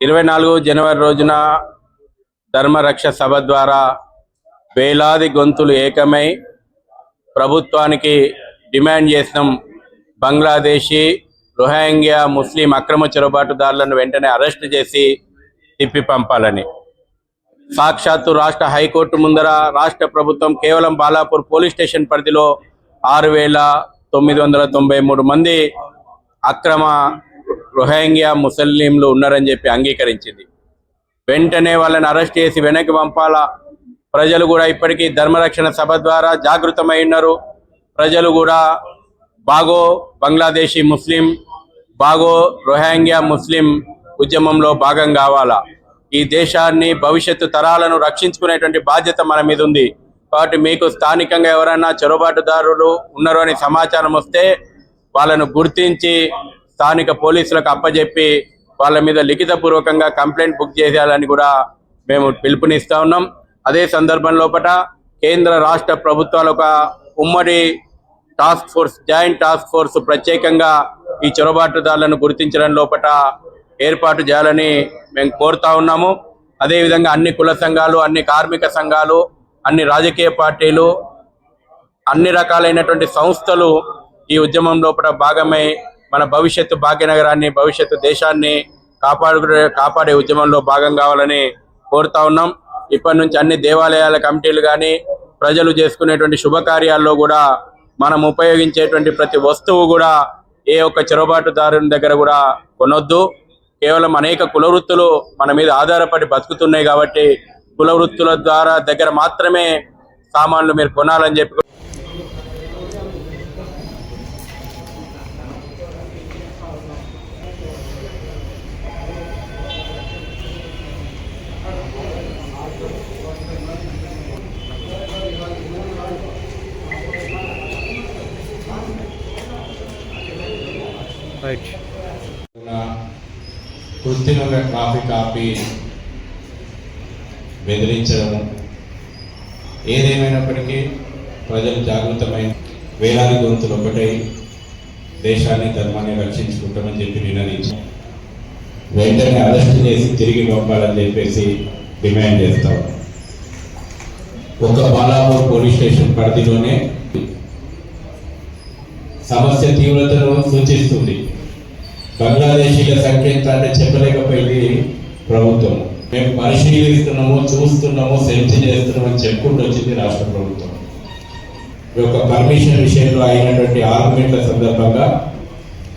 ఇరవై నాలుగు జనవరి రోజున ధర్మరక్ష సభ ద్వారా వేలాది గొంతులు ఏకమై ప్రభుత్వానికి డిమాండ్ చేసినాం బంగ్లాదేశీ రోహింగ్యా ముస్లిం అక్రమ చొరబాటుదారులను వెంటనే అరెస్ట్ చేసి తిప్పి పంపాలని. సాక్షాత్తు రాష్ట్ర హైకోర్టు ముందర రాష్ట్ర ప్రభుత్వం కేవలం బాలాపూర్ పోలీస్ స్టేషన్ పరిధిలో ఆరు వేల తొమ్మిది వందల తొంభై మూడు మంది అక్రమ రోహింగ్యా ముస్లింలు ఉన్నారని చెప్పి అంగీకరించింది. వెంటనే వాళ్ళని అరెస్ట్ చేసి వెనక్కి పంపాలా? ప్రజలు కూడా ఇప్పటికీ ధర్మరక్షణ సభ ద్వారా జాగృతమై ఉన్నారు. ప్రజలు కూడా బాగో బంగ్లాదేశీ ముస్లిం బాగో రోహింగ్యా ముస్లిం ఉద్యమంలో భాగం కావాలా? ఈ దేశాన్ని భవిష్యత్తు తరాలను రక్షించుకునేటువంటి బాధ్యత మన మీద ఉంది. కాబట్టి మీకు స్థానికంగా ఎవరైనా చొరబాటుదారులు ఉన్నారు అని సమాచారం వస్తే వాళ్ళను గుర్తించి స్థానిక పోలీసులకు అప్పజెప్పి వాళ్ళ మీద లిఖితపూర్వకంగా కంప్లైంట్ బుక్ చేసేయాలని కూడా మేము పిలుపునిస్తా ఉన్నాం. అదే సందర్భం లోపల కేంద్ర రాష్ట్ర ప్రభుత్వాలు ఒక ఉమ్మడి task force joint task force ప్రత్యేకంగా ఈ చొరబాటుదారులను గుర్తించడం లోపల ఏర్పాటు చేయాలని మేము కోరుతా ఉన్నాము. అదేవిధంగా అన్ని కుల సంఘాలు అన్ని కార్మిక సంఘాలు అన్ని రాజకీయ పార్టీలు అన్ని రకాలైనటువంటి సంస్థలు ఈ ఉద్యమం లోపల భాగమై మన భవిష్యత్తు భాగ్యనగరాన్ని భవిష్యత్తు దేశాన్ని కాపాడు కాపాడే ఉద్యమంలో భాగం కావాలని కోరుతా ఉన్నాం. ఇప్పటి నుంచి అన్ని దేవాలయాల కమిటీలు కానీ ప్రజలు చేసుకునేటువంటి శుభకార్యాల్లో కూడా మనం ఉపయోగించేటువంటి ప్రతి వస్తువు కూడా ఏ ఒక్క చొరబాటుదారుని దగ్గర కూడా కొనొద్దు. కేవలం అనేక కుల వృత్తులు మన మీద ఆధారపడి బతుకుతున్నాయి కాబట్టి కుల వృత్తుల ద్వారా దగ్గర మాత్రమే సామాన్లు మీరు కొనాలని చెప్పి రైట్ కాఫీ ట్రాఫిక్ ఆపి బెదిరించడము. ఏదేమైనప్పటికీ ప్రజలు జాగృతమై వేలాది గొంతులు ఒకటై దేశాన్ని ధర్మాన్ని రక్షించుకుంటామని చెప్పి నిర్ణయించి వెంటనే అరెస్ట్ చేసి తిరిగి పంపాలని చెప్పేసి డిమాండ్ చేస్తాం. ఒక బాలాపూర్ పోలీస్ స్టేషన్ పరిధిలోనే సమస్య తీవ్రతను సూచిస్తుంది. బంగ్లాదేశీల సంకేతాన్ని చెప్పలేకపోయింది ప్రభుత్వం. మేము పరిశీలిస్తున్నాము చూస్తున్నాము సెర్చ్ చేస్తున్నామని చెప్పుకుంటూ వచ్చింది రాష్ట్ర ప్రభుత్వం. ఈ యొక్క పర్మిషన్ విషయంలో అయినటువంటి ఆర్గ్యుమెంట్ల సందర్భంగా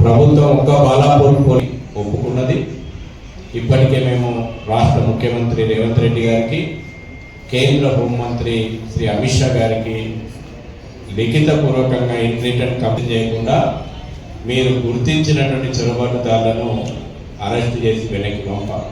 ప్రభుత్వం ఒక్క బాలాపూర్ పోలి ఒప్పుకున్నది. ఇప్పటికే మేము రాష్ట్ర ముఖ్యమంత్రి రేవంత్ రెడ్డి గారికి కేంద్ర హోంమంత్రి శ్రీ అమిత్ షా గారికి లిఖితపూర్వకంగా ఇన్ రిటర్న్ కంపెనీ చేయకుండా మీరు గుర్తించినటువంటి చొరబాటుదారులను అరెస్ట్ చేసి వెనక్కి పంపాలి.